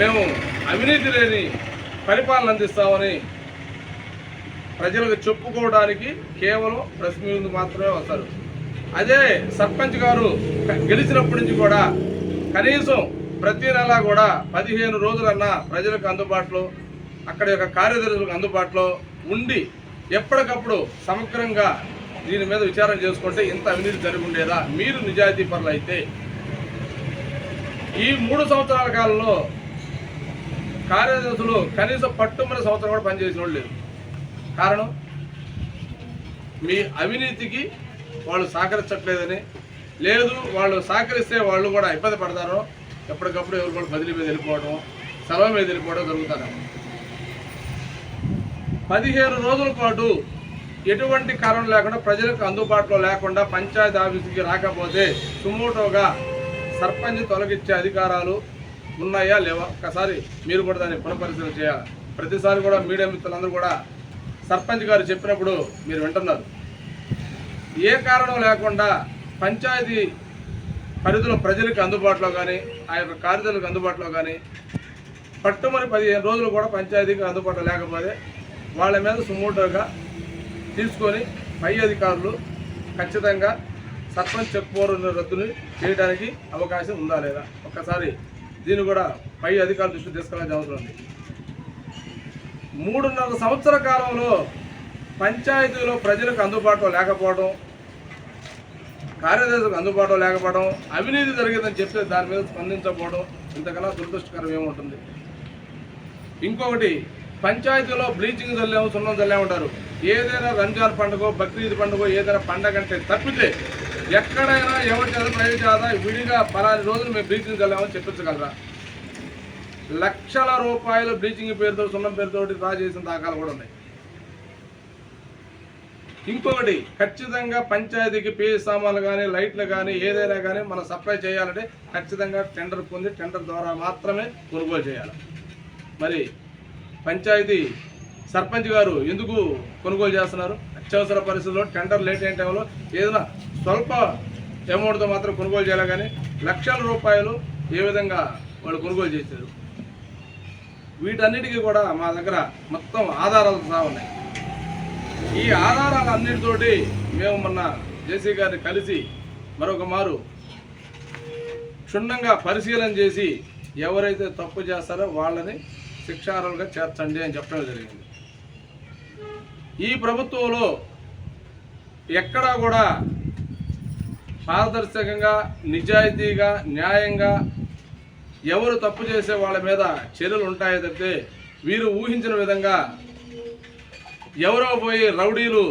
మేము అవినీతి లేని పరిపాలన అందిస్తామని ప్రజలకు చెప్పుకోవడానికి కేవలం ప్రెస్ మీట్ మాత్రమే వస్తారు. అదే సర్పంచ్ గారు గెలిచినప్పటి నుంచి కూడా కనీసం ప్రతి నెల కూడా పదిహేను రోజులన్నా ప్రజలకు అందుబాటులో అక్కడ యొక్క కార్యదర్శులకు అందుబాటులో ఉండి ఎప్పటికప్పుడు సమగ్రంగా దీని మీద విచారణ చేసుకుంటే ఇంత అవినీతి జరిగి ఉండేదా మీరు నిజాయితీ పనులు అయితే ఈ మూడు సంవత్సరాల కాలంలో కార్యదర్శులు కనీసం పట్టుమని సంవత్సరం కూడా పనిచేసిన వాళ్ళు లేదు కారణం మీ అవినీతికి వాళ్ళు సహకరించట్లేదని లేదు వాళ్ళు సహకరిస్తే వాళ్ళు కూడా ఇబ్బంది పడతారు ఎప్పటికప్పుడు ఎవరు కూడా బదిలీ మీద వెళ్ళిపోవడం సెలవు మీద వెళ్ళిపోవడం జరుగుతారు పదిహేను రోజుల పాటు ఎటువంటి కారణం లేకుండా ప్రజలకు అందుబాటులో లేకుండా పంచాయతీ ఆఫీసుకి రాకపోతే సుమోటోగా సర్పంచ్ తొలగించే అధికారాలు ఉన్నాయా లేవా? ఒకసారి మీరు కూడా దాన్ని పునఃపరిశీలన చేయాలి. ప్రతిసారి కూడా మీడియా మిత్రులందరూ కూడా సర్పంచ్ గారు చెప్పినప్పుడు మీరు వింటున్నారు. ఏ కారణం లేకుండా పంచాయతీ పరిధిలో ప్రజలకు అందుబాటులో కానీ ఆ యొక్క కార్యదర్శులకు అందుబాటులో కానీ పట్టుమని పదిహేను రోజులు కూడా పంచాయతీకి అందుబాటులో లేకపోతే వాళ్ళ మీద సుమోటోగా తీసుకొని పై అధికారులు ఖచ్చితంగా సర్పంచ్ చెప్పుకోరు రద్దుని చేయడానికి అవకాశం ఉందా లేదా? ఒక్కసారి దీన్ని కూడా పై అధికారుల దృష్టి తీసుకెళ్ళాల్సిన అవసరం ఉంది మూడున్నర సంవత్సర కాలంలో పంచాయతీలో ప్రజలకు అందుబాటులో లేకపోవడం కార్యదర్శులకు అందుబాటులో లేకపోవడం అవినీతి జరిగిందని చెప్తే దాని మీద స్పందించకపోవడం ఇంతకన్నా దురదృష్టకరం ఏముంటుంది? ఇంకొకటి పంచాయతీలో బ్లీచింగ్ చల్లాము సున్నం చల్లామంటారు ఏదైనా రంజాన్ పండుగ బక్రీద్ పండుగ ఏదైనా పండగ అంటే తప్పితే ఎక్కడైనా ఎవరి చేత ప్రైవేట్ చేత విడిగా పలాని రోజులు మేము బ్లీచింగ్ చల్లామని చెప్పించగలరా లక్షల రూపాయలు బ్లీచింగ్ పేరుతో సున్నం పేరుతో డ్రా చేసిన దాఖలు కూడా ఉన్నాయి. ఇంకొకటి ఖచ్చితంగా పంచాయతీకి పే సామాన్లు కానీ లైట్లు కానీ ఏదైనా కానీ మనం సప్లై చేయాలంటే ఖచ్చితంగా టెండర్ పొంది టెండర్ ద్వారా మాత్రమే కొనుగోలు చేయాలి. మరి పంచాయతీ సర్పంచ్ గారు ఎందుకు కొనుగోలు చేస్తున్నారు? అత్యవసర పరిస్థితుల్లో టెండర్ లేట్ అయిన టైంలో ఏదైనా స్వల్ప అమౌంట్తో మాత్రం కొనుగోలు చేయాలి కానీ లక్షల రూపాయలు ఏ విధంగా వాళ్ళు కొనుగోలు చేశారు. వీటన్నిటికీ కూడా మా దగ్గర మొత్తం ఆధారాలు సహా ఉన్నాయి. ఈ ఆధారాలన్నిటితోటి మేము మొన్న జేసీ గారిని కలిసి మరొక మారు క్షుణ్ణంగా పరిశీలన చేసి ఎవరైతే తప్పు చేస్తారో వాళ్ళని శిక్షార్హులుగా చేర్చండి అని చెప్పడం జరిగింది. ఈ ప్రభుత్వంలో ఎక్కడా కూడా పారదర్శకంగా నిజాయితీగా న్యాయంగా ఎవరు తప్పు చేసే వాళ్ళ మీద చర్యలు ఉంటాయో తప్పితే వీరు ఊహించిన విధంగా ఎవరో పోయి రౌడీలు